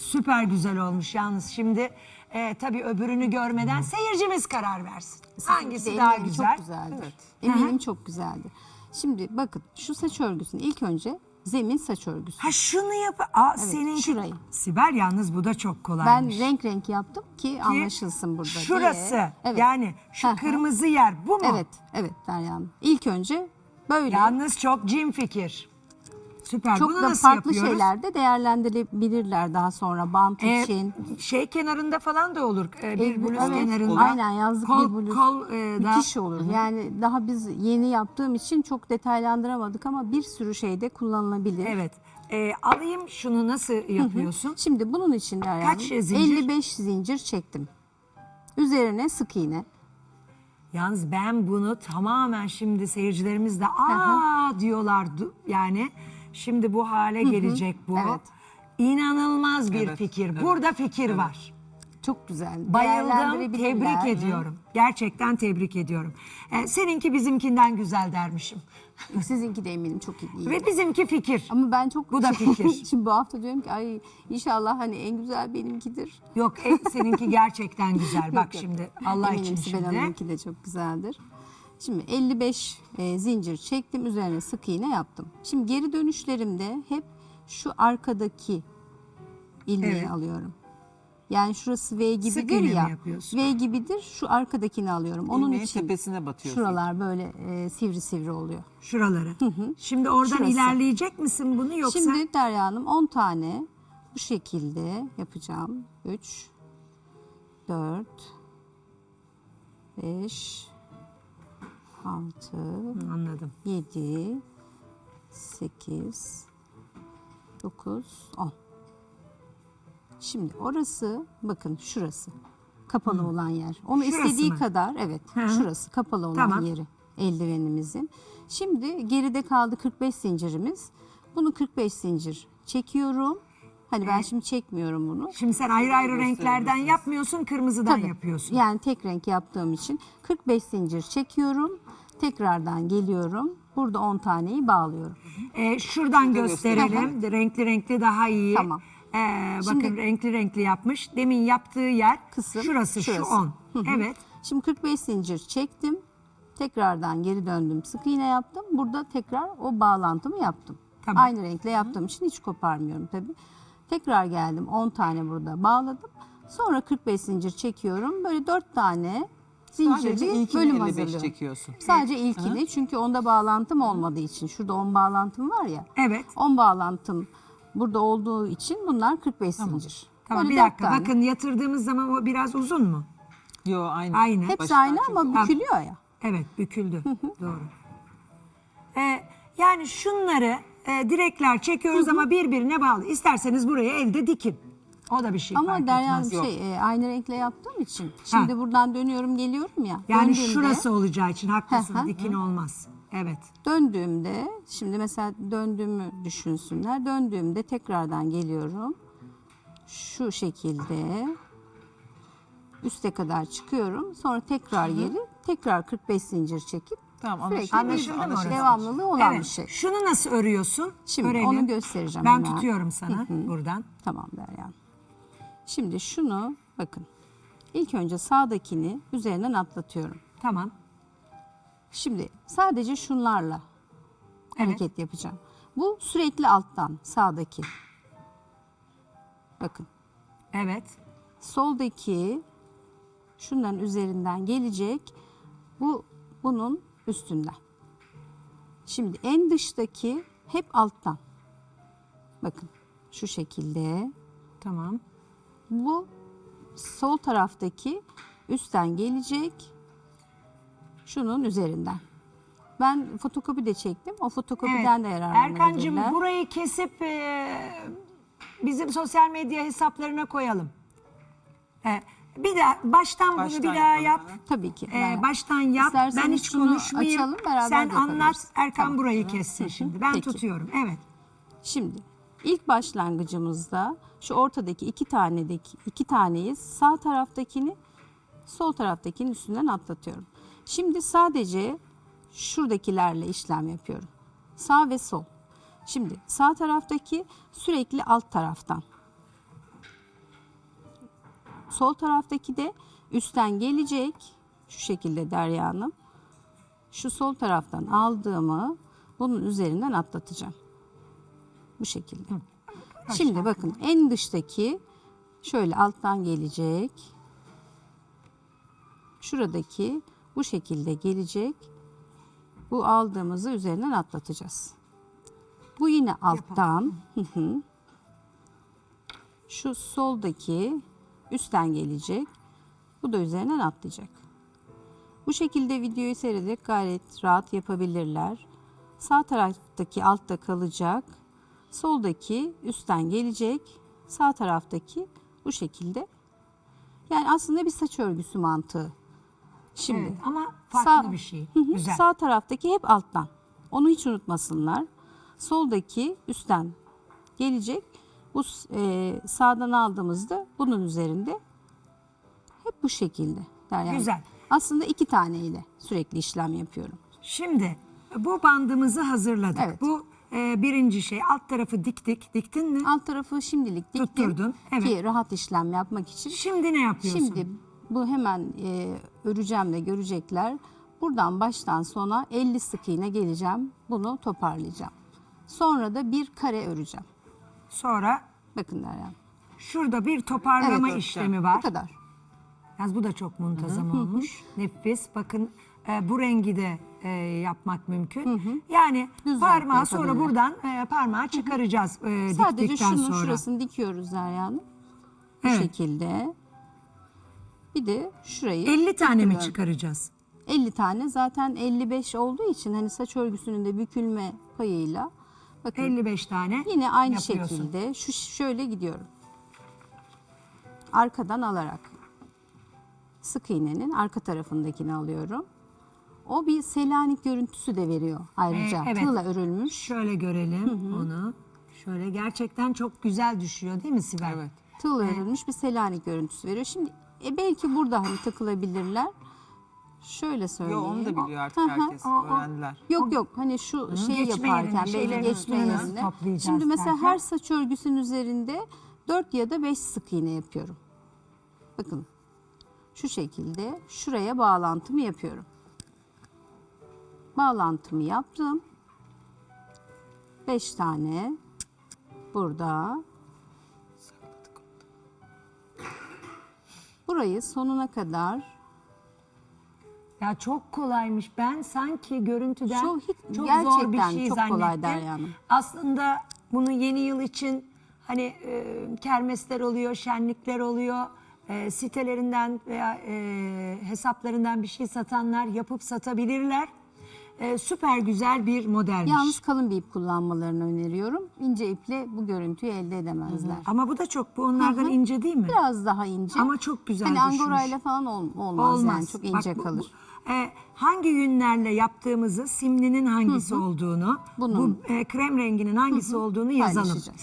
Süper güzel olmuş yalnız şimdi e, tabii öbürünü görmeden seyircimiz karar versin. Hangisi daha eminim güzel? Çok güzeldir. Hı hı. Eminim çok güzeldir. Şimdi bakın şu saç örgüsünü ilk önce zemin saç örgüsü. Ha şunu yap. Aa seninki. şurayı. Sibel yalnız bu da çok Ben kolaymış. renk renk yaptım ki, anlaşılsın burada Şurası diye. Evet. yani şu Hı hı. kırmızı yer bu mu? Evet, evet Derya Hanım. İlk önce böyle Yalnız çok cin fikir. Süper. çok Bunu da nasıl farklı yapıyoruz? şeyler de değerlendirebilirler daha sonra bant Ee, için. şey kenarında falan da olur. Ee, bir El- bluz evet, kenarında. Aynen yazlık kol, bir bluz. Kol e. Müthiş olur. Yani daha biz yeni yaptığım için çok detaylandıramadık ama bir sürü şeyde kullanılabilir. Evet. Ee, alayım şunu nasıl yapıyorsun? Şimdi bunun için Derya Kaç zincir? 55 zincir çektim. Üzerine sık iğne. Yalnız ben bunu tamamen şimdi seyircilerimiz de aa diyorlar yani. Şimdi bu hale gelecek bu. Evet. İnanılmaz bir Evet, fikir. evet. Burada fikir var. Çok güzel. Bayıldım. Değerlendirebilirler. Tebrik ediyorum. Gerçekten tebrik ediyorum. Ee, seninki bizimkinden güzel dermişim. Sizinki de eminim çok iyi. Ve bizimki fikir. Ama ben çok Bu da fikir. Şimdi bu hafta diyorum ki ay inşallah hani en güzel benimkidir. Yok e, seninki gerçekten güzel. Bak Yok, yok. şimdi Allah Eminim için Sibel şimdi. Hanım'ınki de çok güzeldir. Şimdi 55 e, zincir çektim üzerine sık iğne yaptım. Şimdi geri dönüşlerimde hep şu arkadaki ilmeği Evet. alıyorum. Yani şurası V gibidir iğne mi ya. yapıyorsun? V gibidir. Şu arkadakini alıyorum. Onun İlmeğin için tepesine batıyorsun. şuralar böyle e, sivri sivri oluyor. Şuraları. Şimdi oradan Şurası. ilerleyecek misin bunu yoksa? Şimdi Derya Hanım 10 tane bu şekilde yapacağım. 3, 4, 5, 6, Anladım. 7, 8, 9, 10. Şimdi orası bakın şurası kapalı olan yer. Onu Şurası istediği mı? kadar evet Hı şurası kapalı olan Tamam. yeri eldivenimizin. Şimdi geride kaldı 45 zincirimiz. Bunu 45 zincir çekiyorum. Hani ben şimdi çekmiyorum bunu. Şimdi sen ayrı ayrı renklerden yapmıyorsun, kırmızıdan Tabii. yapıyorsun. Yani tek renk yaptığım için 45 zincir çekiyorum. Tekrardan geliyorum. Burada 10 taneyi bağlıyorum. Ee, şuradan gösterelim. renkli renkli daha iyi. Tamam. Ee, bakın Şimdi- renkli renkli yapmış. Demin yaptığı yer Kısım şurası, şu şurası. 10. Hı hı. Evet. Şimdi 45 zincir çektim. Tekrardan geri döndüm. Sık iğne yaptım. Burada tekrar o bağlantımı yaptım. Tamam. Aynı renkle yaptığım için hiç koparmıyorum tabii. Tekrar geldim. 10 tane burada bağladım. Sonra 45 zincir çekiyorum. Böyle 4 tane Sadece zincirli ilkini bölüm 55 hazırlıyorum. çekiyorsun. Sadece ilkini çünkü onda bağlantım olmadığı için. Şurada 10 bağlantım var ya. Evet. 10 bağlantım burada olduğu için bunlar 45 zincir. Tamam Böyle bir dört dakika. tane. Bakın yatırdığımız zaman o biraz uzun mu? Yo aynı. Aynı. Hepsi Baştan aynı ama çekiyorsun. bükülüyor ya. Evet büküldü. Doğru. Ee, yani şunları e, direkler çekiyoruz ama birbirine bağlı. İsterseniz buraya elde dikin. O da bir şey Ama Derya etmez. Şey e, aynı renkle yaptığım için. Şimdi buradan dönüyorum geliyorum ya. Yani döndüğümde- şurası olacağı için haklısın. Hı. dikin olmaz. Evet. Döndüğümde şimdi mesela döndüğümü düşünsünler. Döndüğümde tekrardan geliyorum. Şu şekilde üste kadar çıkıyorum. Sonra tekrar geri tekrar 45 zincir çekip Tamam sürekli anlaşıldı. Anlaşıldı mı orası? devamlılığı olan evet. bir şey. Şunu nasıl örüyorsun? Şimdi Örelim. onu göstereceğim Ben hemen. tutuyorum sana buradan. Tamam Derya. Şimdi şunu bakın. İlk önce sağdakini üzerinden atlatıyorum. Tamam. Şimdi sadece şunlarla Evet. hareket yapacağım. Bu sürekli alttan sağdaki. Bakın Evet. soldaki şunların üzerinden gelecek. Bu bunun üstünden. Şimdi en dıştaki hep alttan. Bakın şu şekilde. Tamam. Bu sol taraftaki üstten gelecek. Şunun üzerinden. Ben fotokopi de çektim. O fotokopiden de yararlanabilirler. Erkancığım burayı kesip e, bizim sosyal medya hesaplarına koyalım. E, bir daha baştan, bunu Baştan bir daha yapalım, yap. evet. Tabii ki. E, Evet. baştan yap. İsterseniz ben hiç şunu konuşmayayım. açalım, beraber Sen de anlat. Erkan Tamam. burayı kessin şimdi. Ben Peki. tutuyorum. Evet. Şimdi ilk başlangıcımızda şu ortadaki iki tanedeki iki taneyi sağ taraftakini sol taraftakinin üstünden atlatıyorum. Şimdi sadece şuradakilerle işlem yapıyorum. Sağ ve sol. Şimdi sağ taraftaki sürekli alt taraftan. Sol taraftaki de üstten gelecek. Şu şekilde Derya Hanım. Şu sol taraftan aldığımı bunun üzerinden atlatacağım. Bu şekilde. Şimdi bakın en dıştaki şöyle alttan gelecek. Şuradaki bu şekilde gelecek. Bu aldığımızı üzerinden atlatacağız. Bu yine alttan. Şu soldaki üstten gelecek. Bu da üzerinden atlayacak. Bu şekilde videoyu seyrederek gayet rahat yapabilirler. Sağ taraftaki altta kalacak. Soldaki üstten gelecek. Sağ taraftaki bu şekilde. Yani aslında bir saç örgüsü mantığı. Şimdi Evet, ama farklı Sağ- bir şey. Güzel. Sağ taraftaki hep alttan. Onu hiç unutmasınlar. Soldaki üstten gelecek. Bu e, sağdan aldığımızda bunun üzerinde hep bu şekilde. Derya. Güzel. Aslında iki taneyle sürekli işlem yapıyorum. Şimdi bu bandımızı hazırladık. Evet. Bu e, birinci şey. Alt tarafı diktik. Diktin mi? Alt tarafı şimdilik diktim Tutturdun, evet. ki rahat işlem yapmak için. Şimdi ne yapıyorsun? Şimdi bu hemen e, öreceğim de görecekler. Buradan baştan sona 50 sık iğne geleceğim. Bunu toparlayacağım. Sonra da bir kare öreceğim. Sonra Bakın Derya. şurada bir toparlama Evet, işlemi Bu var. kadar. Yalnız bu da çok muntazam olmuş. Nefis. Bakın e, bu rengi de e, yapmak mümkün. Yani Düz parmağı sonra yapabilir. buradan e, parmağı çıkaracağız e, Sadece diktikten şunun sonra. şurasını dikiyoruz Derya Hanım. Bu Evet. şekilde. Bir de şurayı 50 tane mi çıkaracağız? 50 tane zaten 55 olduğu için hani saç örgüsünün de bükülme payıyla bakın 55 tane yine aynı yapıyorsun. şekilde şu şöyle gidiyorum. Arkadan alarak sık iğnenin arka tarafındakini alıyorum. O bir selanik görüntüsü de veriyor ayrıca. Ee, evet. Tığla örülmüş. Şöyle görelim onu. Şöyle gerçekten çok güzel düşüyor değil mi Sibel? Evet. Tığla örülmüş bir selanik görüntüsü veriyor. Şimdi e, belki burada hani takılabilirler. Şöyle söyleyeyim. Yo onu da biliyor artık Hı hı. herkes. Öğrendiler. Yok yok hani şu şeyi Geçme yaparken belli şeylerin geçme üstüne nasıl Şimdi mesela derken? her saç örgüsünün üzerinde 4 ya da 5 sık iğne yapıyorum. Bakın şu şekilde şuraya bağlantımı yapıyorum. Bağlantımı yaptım. 5 tane burada. Burayı sonuna kadar Ya çok kolaymış. Ben sanki görüntüden Çok- hiç- çok zor bir şey çok zannettim. kolay Derya Hanım. Aslında bunu yeni yıl için hani e, kermesler oluyor, şenlikler oluyor. E, sitelerinden veya e, hesaplarından bir şey satanlar yapıp satabilirler. E, süper güzel bir modelmiş. Yalnız kalın bir ip kullanmalarını öneriyorum. İnce iple bu görüntüyü elde edemezler. Ama bu da çok, bu onlardan ince değil mi? Biraz daha ince. Ama çok güzel Hani düşmüş. angorayla falan ol- olmaz, yani çok Bak ince bu- kalır. bu- e, hangi yünlerle yaptığımızı, simlinin hangisi olduğunu, Bunun. bu e, krem renginin hangisi olduğunu yazalım. Paylaşacağız.